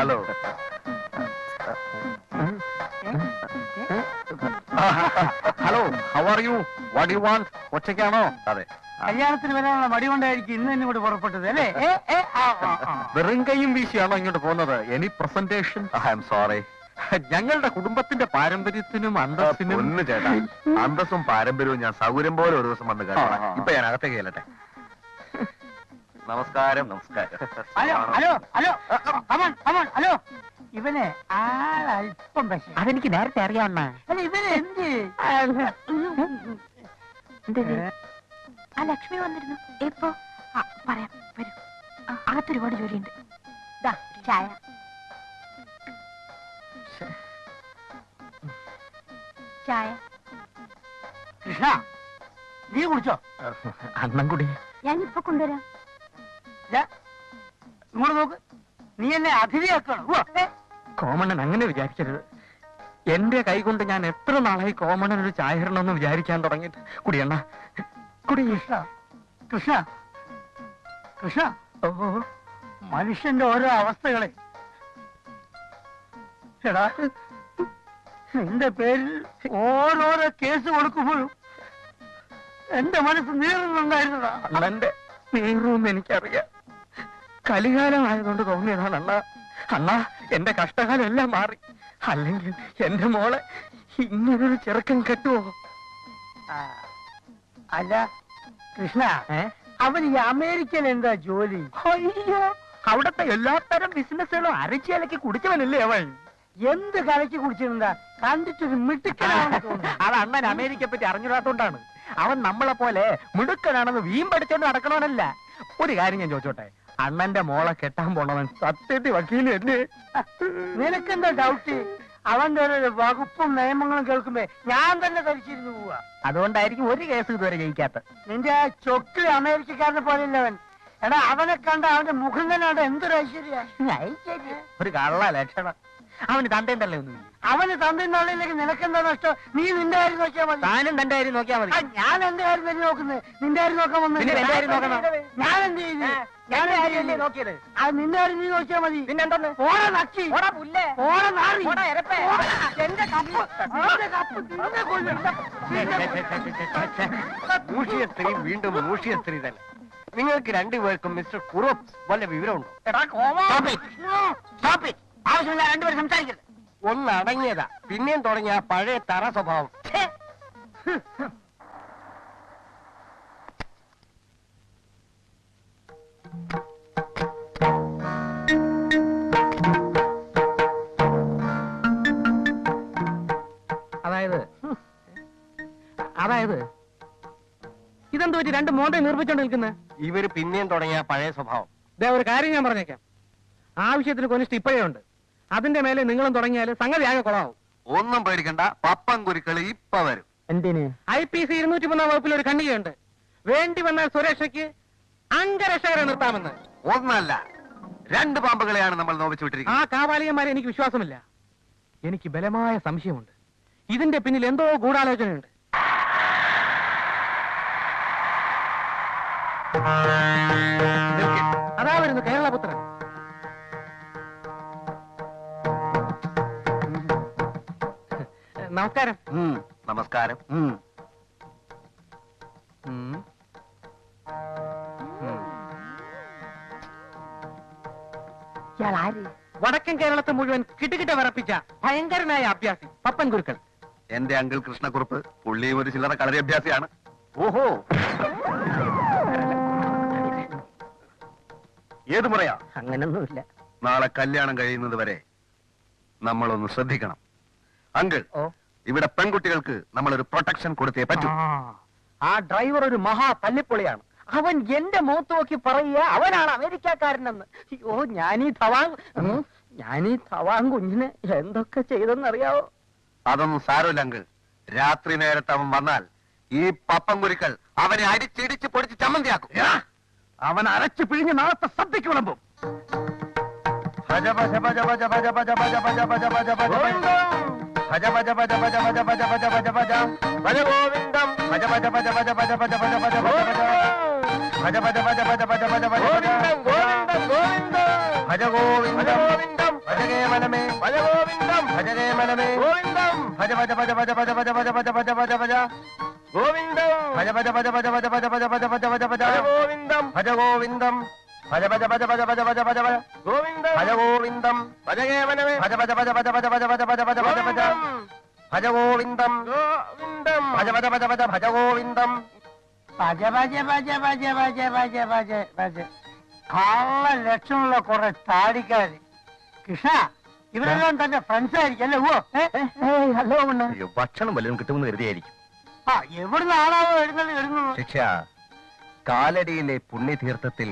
Hello hello how are you what you want ഒറ്റയ്ക്കാണോ? അതെ. കല്യാണത്തിന് വരാനുള്ള മടി കൊണ്ടായിരിക്കും ഇന്ന് തന്നെ ഇവിടെ പുറപ്പെട്ടത് അല്ലേ. വെറും കൈയും വീശിയാണോ ഇങ്ങോട്ട് പോകുന്നത്. Any presentation I am sorry ഞങ്ങളുടെ കുടുംബത്തിന്റെ പാരമ്പര്യത്തിനും അന്തസ്സിനും ഒന്ന് ചേട്ടാ. അന്തസ്സും പാരമ്പര്യവും ഞാൻ സൗകര്യം പോലെ ഒരു ദിവസം വന്ന് കാണാം. ഇപ്പൊ ഞാൻ അകത്തേക്ക് ചെല്ലട്ടെ. നമസ്കാരം നമസ്കാരം. Hello hello hello come on come on hello. ഇവനെ ആളല്പം പക്ഷേ അതെനിക്ക് നേരത്തെ അറിയാവുന്ന. അല്ല ഇവനെ എന്ത്? ആ ലക്ഷ്മി വന്നിരുന്നു. ഇപ്പോ ആ, പറയാം വരും. അകത്തൊരുപാട് അകത്ത് ഒരുപാട് ജോലിയുണ്ട്. ദാ ചായ. ചായ. കൃഷ്ണ നീ കുടിച്ചോ? അണ്ണം കുടി ഞാൻ ഇപ്പൊ കൊണ്ടുവരാം. ഇങ്ങോട്ട് നോക്ക്. നീ എന്നെ അതിഥിയാക്കണം ഉവ്വ. അങ്ങനെ വിചാരിക്കരുത്. എന്റെ കൈകൊണ്ട് ഞാൻ എത്ര നാളായി കോമണ്ണൻ ഒരു ചായരണമെന്ന് വിചാരിക്കാൻ തുടങ്ങിയിട്ട്. കുടിയണ്ണ. കുടി. കൃഷ്ണ. കൃഷ്ണ. മനുഷ്യന്റെ ഓരോ അവസ്ഥകളെ. എടാ നിന്റെ പേരിൽ ഓരോരോ കേസ് കൊടുക്കുമ്പോഴും എന്റെ മനസ്സ് നീറുന്നുണ്ടായിരുന്നതാ അണ്ണന്റെ നീറുമെന്ന് എനിക്കറിയാം. കലികാലമായതുകൊണ്ട് തോന്നിയതാണ് അണ്ണ അണ്ണ എന്റെ കഷ്ടകാലം എല്ലാം മാറി. അല്ലെങ്കിൽ എന്റെ മോളെ ഇങ്ങനൊരു ചെറുക്കൻ കെട്ടുവോ? അല്ല കൃഷ്ണ അവൻ ഈ അമേരിക്കൻ എന്താ ജോലി? അയ്യോ അവിടത്തെ എല്ലാത്തരം ബിസിനസ്സുകളും അരച്ചിലക്കി കുടിച്ചവനല്ലേ അവൻ? എന്ത് കലക്കി കുടിച്ചിരുന്നാ കണ്ടിട്ടൊരു തോന്നുന്നു. അത് അണ്ണൻ അമേരിക്കയെ പറ്റി അറിഞ്ഞിടാത്തോണ്ടാണ് അവൻ നമ്മളെ പോലെ മിടുക്കനാണെന്ന് വീമ്പടിച്ചോണ്ട് നടക്കണമെന്നല്ല ഒരു കാര്യം ഞാൻ ചോദിച്ചോട്ടെ? അണ്ണന്റെ മോളെ കെട്ടാൻ പോണവൻ സത്യത്തി വക്കീൽ തന്നെ നിനക്കെന്താ ഡൗട്ട് അവന്റെ ഒരു വകുപ്പും നിയമങ്ങളും കേൾക്കുമ്പോ ഞാൻ തന്നെ ധരിച്ചിരുന്നു പോവാ. അതുകൊണ്ടായിരിക്കും ഒരു കേസ് ഇതുവരെ ജയിക്കാത്ത നിന്റെ ആ ചൊക്കിൽ അമേരിക്കക്കാരനെ പോലെയല്ലവൻ എടാ അവനെ കണ്ട അവന്റെ മുഖം തന്നെ എന്തൊരു ഐശ്വര്യ. ഒരു കള്ള ലക്ഷണം. അവന് തന്തയും തള്ളേ ഒന്നും അവന് തന്നിന്നുള്ളിലേക്ക് നിനക്കെന്താ നഷ്ടം? നീ നിന്റെ കാര്യം നോക്കിയാ മതി. താനും തന്റെ കാര്യം നോക്കിയാ മതി. ഞാൻ എന്റെ കാര്യം തന്നെ നോക്കുന്നത് നിന്റെ കാര്യം നോക്കാൻ വന്നു. എന്റെ കാര്യം നോക്കണം. ഞാൻ എന്ത് ചെയ്തു ഞാൻ? നോക്കിയത്. നിന്റെ കാര്യം നീ നോക്കിയാ മതി. ഓടാ നക്കി. ഓടാ പുല്ലേ. ഓടാ നാറി. ഓടാ എരപ്പേ. ഓടാ. എന്റെ കപ്പ്. നിന്റെ കപ്പ്. നിന്നെ കൊല്ലും. മൂഷിയ സ്ത്രീ വീണ്ടും മൂഷിയ സ്ത്രീ തന്നെ. നിങ്ങൾക്ക് രണ്ടുപേർക്കും മിസ്റ്റർ കുറുപ്പ് വല്ല വിവരമുണ്ടോ? ആവശ്യമില്ല രണ്ടുപേരും സംസാരിക്കരുത്. ഒന്ന് അടങ്ങിയതാ. പിന്നെയും തുടങ്ങിയ പഴയ തറ സ്വഭാവം. അതായത്? അതായത്? ഇതെന്ത് പറ്റി? രണ്ട് മോണ്ടേ നിർമ്മിച്ചോണ്ട് നിൽക്കുന്നത് ഇവർ പിന്നെയും തുടങ്ങിയ പഴയ സ്വഭാവം. ദേ ഒരു കാര്യം ഞാൻ പറഞ്ഞേക്കാം. ആവശ്യത്തിന് കൊനിഷ്ഠ ഇപ്പോഴേ ഉണ്ട്. അതിന്റെ മേലെ നിങ്ങളും തുടങ്ങിയാൽ സംഗതി ആകെ കൊളാവും. ഒന്നും പേടിക്കണ്ട. പപ്പം കുരുക്കൾ ഇപ്പൊ വരും. എന്തിന്? ഐ പി സി ഇരുന്നൂറ്റി മൂന്നാം വകുപ്പിൽ ഒരു ഖണ്ഡികയുണ്ട് വേണ്ടി വന്നാൽ സുരക്ഷയ്ക്ക് അംഗരക്ഷകരെ നിർത്താമെന്ന്. ഒന്നല്ല. രണ്ട് പാമ്പുകളെയാണ് നമ്മൾ നോവിച്ചു ആ വിട്ടിരിക്കുന്നത് കാപാലികന്മാരെ എനിക്ക് വിശ്വാസമില്ല. എനിക്ക് ബലമായ സംശയമുണ്ട്. ഇതിന്റെ പിന്നിൽ എന്തോ ഗൂഢാലോചനയുണ്ട്. നമസ്കാരം. നമസ്കാരം. വടക്കൻ കേരളത്തെ മുഴുവൻ കിട്ടുകിട്ട വിറപ്പിച്ച ഭയങ്കരനായ അഭ്യാസി പപ്പൻ ഗുരുക്കൾ. എന്റെ അങ്കിൾ കൃഷ്ണക്കുറുപ്പ് പുള്ളിയും ഒരു ചില്ലറ കളരി അഭ്യാസിയാണ്. ഓഹോ. ഏത് മുറയാ? അങ്ങനൊന്നുമില്ല. നാളെ കല്യാണം കഴിയുന്നത് വരെ നമ്മളൊന്ന് ശ്രദ്ധിക്കണം. അങ്കിൾ ഓ. ഇവിടെ പെൺകുട്ടികൾക്ക് നമ്മൾ ഒരു പ്രൊട്ടക്ഷൻ കൊടുത്തേ പറ്റൂ ആ, ഡ്രൈവർ ഒരു മഹാ തല്ലിപ്പൊളിയാണ് അവൻ എന്റെ മുഖത്ത് നോക്കി പറയുക അവനാണ് അമേരിക്കക്കാരനെന്ന് അയ്യോ ഞാനീ തവാങ് ഞാനീ തവാങ് കുഞ്ഞിന് എന്തൊക്കെ ചെയ്തെന്നറിയാവോ അതൊന്നും സാരമില്ലെങ്കിൽ രാത്രി നേരത്ത് അവൻ വന്നാൽ ഈ പപ്പം കുരുക്കൾ അവനെ അടിച്ചിടിച്ച് പൊടിച്ച് ചമ്മന്തിയാക്കും അവൻ അരച്ചു പിഴിഞ്ഞ് നാളത്തെ സദ്യക്ക് വിളമ്പും ഭജ ഭജ ഭജ ഭജ ഭജ ഭജ ഭജ ഭജ ഭജ ഭജ ഭജ ഭജ ഭജ ഭജ ഭജ ഭജ ഭജ ഭജ ഭജ ഭജ ഭജ ഗോവിന്ദം ഭജ ഭജ ഭജ ഭജ ഭജ ഭജ ഭജ ഭജ ഭജ ഭജ ഭജ ഭജ ഭജ ഭജ ഭജ ഭജ ഗോവിന്ദം ഭജ ഭജ ഗോവിന്ദം ഗോവിന്ദം ഭജ ഗോവിന്ദം ഭജ ഭജ ഗോവിന്ദം ഭജകേ മനമേ ഗോവിന്ദം ഭജ ഭജ ഭജ ഭജ ഭജ ഭജ ഭജ ഭജ ഭജ ഭജ ഭജ ഗോവിന്ദം ഭജ ഭജ ഭജ ഭജ ഭജ ഭജ ഭജ ഭജ ഭജ ഭജ ഭജ ഗോവിന്ദം ഭജ ഗോവിന്ദം ഭജ ഭജ ഭജ ഭജ ഭജ ഭജ ഭജ ഭജ ഗോവിന്ദ ഭജ ഗോവിന്ദം ഭജ മനമേ ഭജ ഭജ ഭജ ഭജ ഭജ ഭജ ഭജ ഭജ ഭജ ഭജ ഭജ ഭജ ഗോവിന്ദം ഗോവിന്ദം ഭജ ഭജ ഭജ ഭജ ഭജ ഗോവിന്ദം ഭജ ഭജ ഭജ ഭജ ഭജ ഭജ ഭജ ഭജ കള്ള ലക്ഷണമുള്ള കുറെ താടിക്കാര് കൃഷ്ണ ഇവരെല്ലാം തന്റെ ഫ്രണ്ട്സ് ആയിരിക്കും അല്ലേ ഓ ഹലോ മണ്ണ അയ്യോ, ഭക്ഷണം വല്ലതും കിട്ടുമെന്ന് കരുതിയായിരിക്കും ആ എവിടുന്ന് ആളാവോ എഴുന്നള്ളി വരുന്നത് ശിക്ഷ കാലടിയിലെ പുണ്യതീർത്ഥത്തിൽ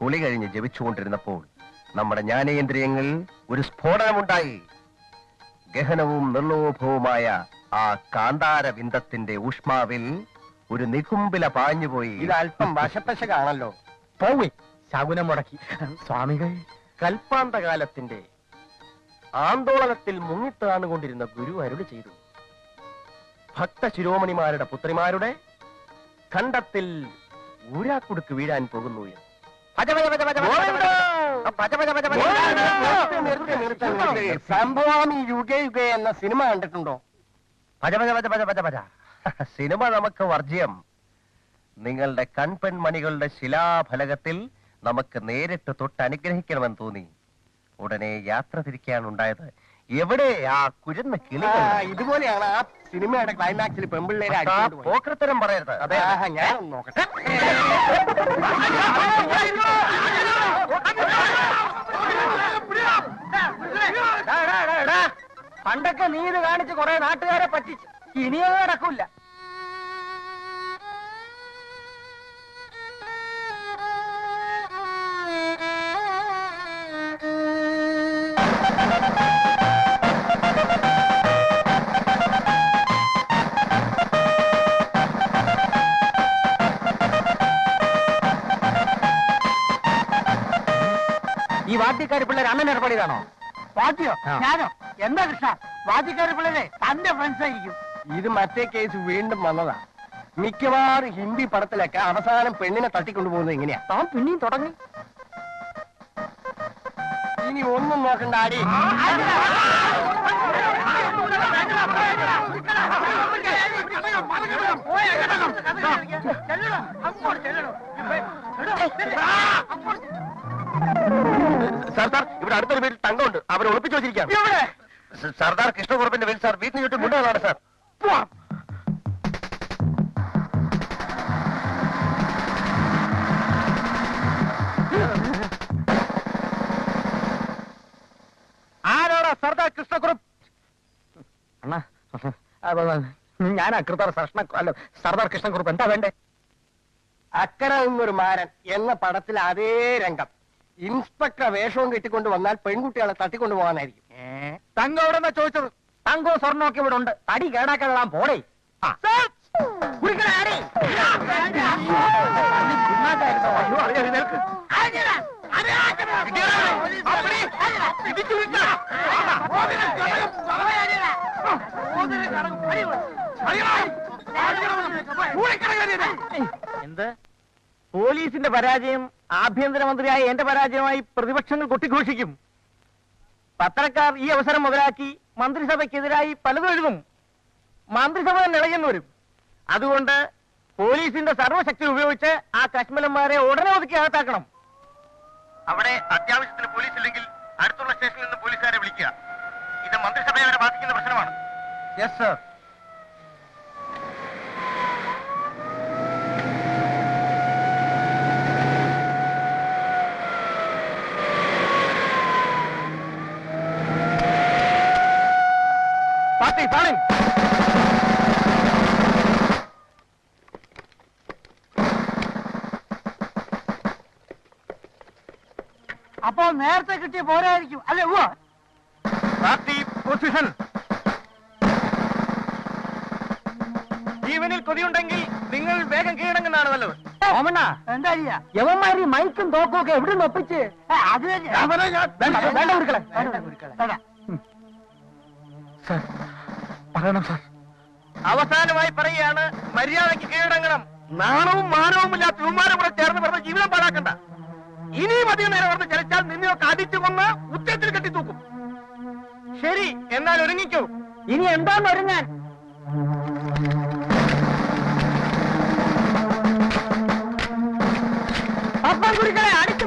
കുളി കഴിഞ്ഞ് ജപിച്ചുകൊണ്ടിരുന്നപ്പോൾ നമ്മുടെ ജ്ഞാനേന്ദ്രിയങ്ങൾ ഒരു സ്ഫോടനമുണ്ടായി. ഗഹനവും നിർലോഭവുമായ ആ കാന്താര വിന്ദത്തിന്റെ ഊഷ്മാവിൽ ഒരു നികുമ്പില പാഞ്ഞുപോയി. ഇത് അല്പം വശപ്പശകാണല്ലോ. പോവേ ശകുനം മുടക്കി. സ്വാമികൾ കൽപ്പാന്തകാലത്തിന്റെ ആന്തോളനത്തിൽ മുങ്ങിത്താണുകൊണ്ടിരുന്ന ഗുരു അരുളി ചെയ്തു. ഭക്ത ശിരോമണിമാരുടെ പുത്രിമാരുടെ ഖണ്ഡത്തിൽ ഊരാക്കുടുക്ക് വീഴാൻ പോകുന്നു എന്ന്. സംഭവം യുഗ യുഗ എന്ന സിനിമ കണ്ടിട്ടുണ്ടോ പജ പജ പജ പജ പജ സിനിമ നമുക്ക് വർജ്യം നിങ്ങളുടെ കൺപെൺമണികളുടെ ശിലാഫലകത്തിൽ നമുക്ക് നേരിട്ട് തൊട്ട് അനുഗ്രഹിക്കണമെന്ന് തോന്നി ഉടനെ യാത്ര തിരിക്കാനുണ്ടായത് എവിടെ ആ കുരുന്ന കിളികൾ? ഇതുപോലെയാണ് ആ സിനിമയുടെ ക്ലൈമാക്സിൽ പെമ്പിള്ളേരെ പോക്രത്തരം പറയരുത്. അതെ ഞാൻ നോക്കട്ടെ. പണ്ടൊക്കെ നീ ഇത് കാണിച്ച് കുറെ നാട്ടുകാരെ പറ്റിച്ച്. ഇനിയോ നടക്കൂല. പിള്ളേർ അണ്ണൻ ഏർപ്പാടിയതാണോ വാദ്യോ? ആ. ഞാനോ? എന്താ കൃഷ്ണ? വാദ്യക്കാരി പിള്ളേരെ തന്റെ ഫ്രണ്ട്സ് ആയിരിക്കും. ഇത് മറ്റേ കേസ് വീണ്ടും വന്നതാ. മിക്കവാറും ഹിന്ദി പടത്തിലൊക്കെ അവസാനം പെണ്ണിനെ തട്ടിക്കൊണ്ടുപോകുന്നത് എങ്ങനെയാ താൻ പിന്നെയും തുടങ്ങി. ഇനി ഒന്നും നോക്കണ്ട ആടി. സാർ സാർ ഇവിടെ അടുത്തൊരു വീട്ടിൽ തങ്കമുണ്ട്. അവരെ ഒളിപ്പിച്ചു വെച്ചിരിക്കാം സർദാർ കൃഷ്ണകുറുപ്പിന്റെ വീട് സാർ വീട്ടിന് ചുറ്റും മുണ്ടകളാണ് സാർ. ആരോടാ സർദാർ കൃഷ്ണകുറുപ്പ്? അണ്ണാ ഞാൻ അകൃതാർ കൃഷ്ണ അല്ല സർദാർ കൃഷ്ണക്കുറുപ്പ് എന്താ വേണ്ടേ? അക്കര നിന്നൊരു മാരൻ എന്ന പടത്തിൽ അതേ രംഗം. ഇൻസ്പെക്ടർ വേഷവും കെട്ടിക്കൊണ്ട് വന്നാൽ പെൺകുട്ടികളെ തട്ടിക്കൊണ്ടു പോകാനായിരിക്കും തങ്കം എവിടെ ചോദിച്ചത് തങ്കോ സ്വർണമൊക്കെ ഇവിടെ ഉണ്ട് തടി കേടാക്കാൻ പോടേ. എന്ത് പോലീസിന്റെ പരാജയം ആഭ്യന്തരമന്ത്രിയായ എന്റെ പരാജയമായി പ്രതിപക്ഷങ്ങൾ കൊട്ടിഘോഷിക്കും. പത്രക്കാർ ഈ അവസരം മുതലാക്കി മന്ത്രിസഭയ്ക്കെതിരായി പലതും എഴുതും. മന്ത്രിസഭ തന്നെ ഇളയെന്ന് വരും. അതുകൊണ്ട് പോലീസിന്റെ സർവശക്തി ഉപയോഗിച്ച് ആ കശ്മലന്മാരെ ഉടനെ ഒതുക്കി അകത്താക്കണം. അവിടെ അത്യാവശ്യത്തിന് പോലീസ് ഇല്ലെങ്കിൽ അടുത്തുള്ള സ്റ്റേഷനിൽ നിന്ന് പോലീസുകാരെ വിളിക്കുക. ഇത് മന്ത്രിസഭയെ വരെ ബാധിക്കുന്ന പ്രശ്നമാണ്. യെസ് സർ പാർട്ടി പാടി അപ്പോ നേരത്തെ കിട്ടിയ പോരായിരിക്കും. അല്ലെ പാർട്ടി പൊസിഷൻ ജീവനിൽ കൊതിയുണ്ടെങ്കിൽ നിങ്ങൾ വേഗം കീഴടങ്ങുന്നതാണ് നല്ലത്. ഓമണ്ണ എന്താ ചെയ്യാ? യവന്മാരി മൈക്കും തോക്കും ഒക്കെ എവിടെ നിന്ന് ഒപ്പിച്ച് അത് വേണ്ട, ഗുരുക്കളെ. വേണ്ട ഗുരുക്കളെ. സാർ പറയണം സാർ. അവസാനമായി പറയുകയാണ് മര്യാദയ്ക്ക് കീഴടങ്ങണം. നാണവും മാനവും ഇല്ലാത്ത ഇവന്മാരെ കൂടെ ചേർന്ന് പറഞ്ഞ ജീവിതം പാഴാക്കണ്ട. ഇനിയും അധികം നേരം പറഞ്ഞ് ചലിച്ചാൽ നിന്നെയൊക്കെ അടിച്ചു കൊന്ന് ഉച്ചത്തിൽ കെട്ടി തൂക്കും ശരി എന്നാൽ ഒരുങ്ങിക്കോ. ഇനി എന്താന്ന് ഒരുങ്ങാൻ? അപ്പം കുടിക്കളെ അടിച്ചു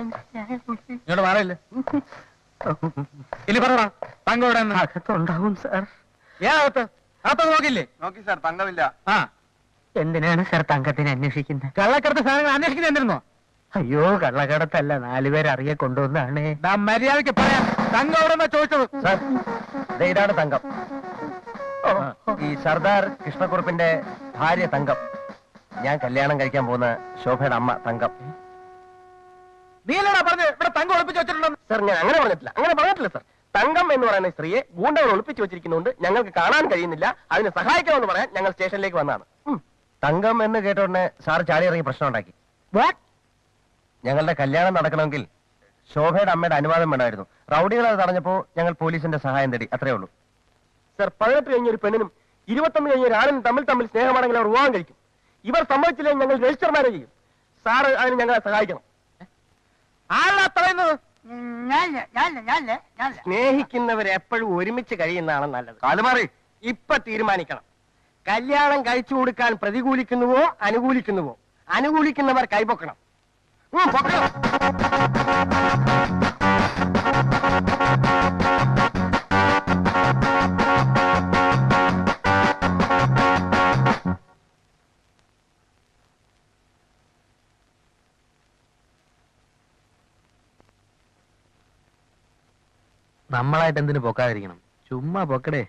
ഇങ്ങോട്ട് മാറിയില്ലേ? ഇനി പറടാ തങ്ക ഇവിടെ അകത്തുണ്ടാവും സാർ ഏകത്ത് അകത്ത്? നോക്കില്ലേ നോക്കി സാർ തങ്കമില്ല. ആ. എന്തിനാണ് സാർ തങ്കത്തിനെ അന്വേഷിക്കുന്നത്? കള്ളക്കടത്ത് സാധനങ്ങൾ അന്വേഷിക്കുന്നത് എന്തിരുന്നോ? അയ്യോ കള്ളക്കടത്തല്ല നാലുപേരെ അറിയ കൊണ്ടുവന്നാണ്. മര്യാദയ്ക്ക് പറയാം. തങ്കം അവിടെ ചോദിച്ചത്? സാർ ഇതാണ് തങ്കം. ഈ സർദാർ കൃഷ്ണക്കുറുപ്പിന്റെ ഭാര്യ തങ്കം. ഞാൻ കല്യാണം കഴിക്കാൻ പോകുന്ന ശോഭയുടെ അമ്മ തങ്കം. നീലടാ പറഞ്ഞു ഇവിടെ തങ്കം ഒളിപ്പിച്ച് വെച്ചിട്ടുണ്ടോ? സർ ഞാൻ അങ്ങനെ പറഞ്ഞിട്ടില്ല. അങ്ങനെ പറഞ്ഞിട്ടില്ല സർ. തങ്കം എന്ന് പറയുന്ന സ്ത്രീയെ ഗൂണ്ടകൾ ഒളിപ്പിച്ചു വെച്ചിരിക്കുന്നുണ്ട്. ഞങ്ങൾക്ക് കാണാൻ കഴിയുന്നില്ല. അതിനെ സഹായിക്കണമെന്ന് പറയാൻ ഞങ്ങൾ സ്റ്റേഷനിലേക്ക് വന്നതാണ്. തങ്കം എന്ന് കേട്ട ഉടനെ സാർ ചാടി ഇറങ്ങി പ്രശ്നം ഉണ്ടാക്കി. ഞങ്ങളുടെ കല്യാണം നടക്കണമെങ്കിൽ ശോഭയുടെ അമ്മയുടെ അനുവാദം വേണമായിരുന്നു. റൗഡികൾ അത് തടഞ്ഞപ്പോ ഞങ്ങൾ പോലീസിന്റെ സഹായം തേടി. അത്രേ ഉള്ളൂ. സർ പതിനെട്ട് കഴിഞ്ഞ ഒരു പെണ്ണിനും ഇരുപത്തൊന്ന് കഴിഞ്ഞ ഒരാളിനും തമ്മിൽ തമ്മിൽ സ്നേഹമാണെങ്കിൽ അവർ വിവാഹം കഴിക്കും. ഇവർ സമ്മതിച്ചില്ലെങ്കിൽ ഞങ്ങൾ രജിസ്റ്റർ മാരേജ് ചെയ്യും. സാറ് അതിന് ഞങ്ങളെ സഹായിക്കണം. ആളാ പറയുന്നത്? സ്നേഹിക്കുന്നവർ എപ്പോഴും ഒരുമിച്ച് കഴിയുന്നതാണ് നല്ലത്. കാലുമാറി ഇപ്പൊ തീരുമാനിക്കണം. കല്യാണം കഴിച്ചു കൊടുക്കാൻ പ്രതികൂലിക്കുന്നുവോ അനുകൂലിക്കുന്നുവോ? അനുകൂലിക്കുന്നവർ കൈപൊക്കണം. പൊക്കണം. നമ്മളായിട്ട് എന്തിനു പൊക്കാതിരിക്കണം? ചുമ്മാ പൊക്കടേ.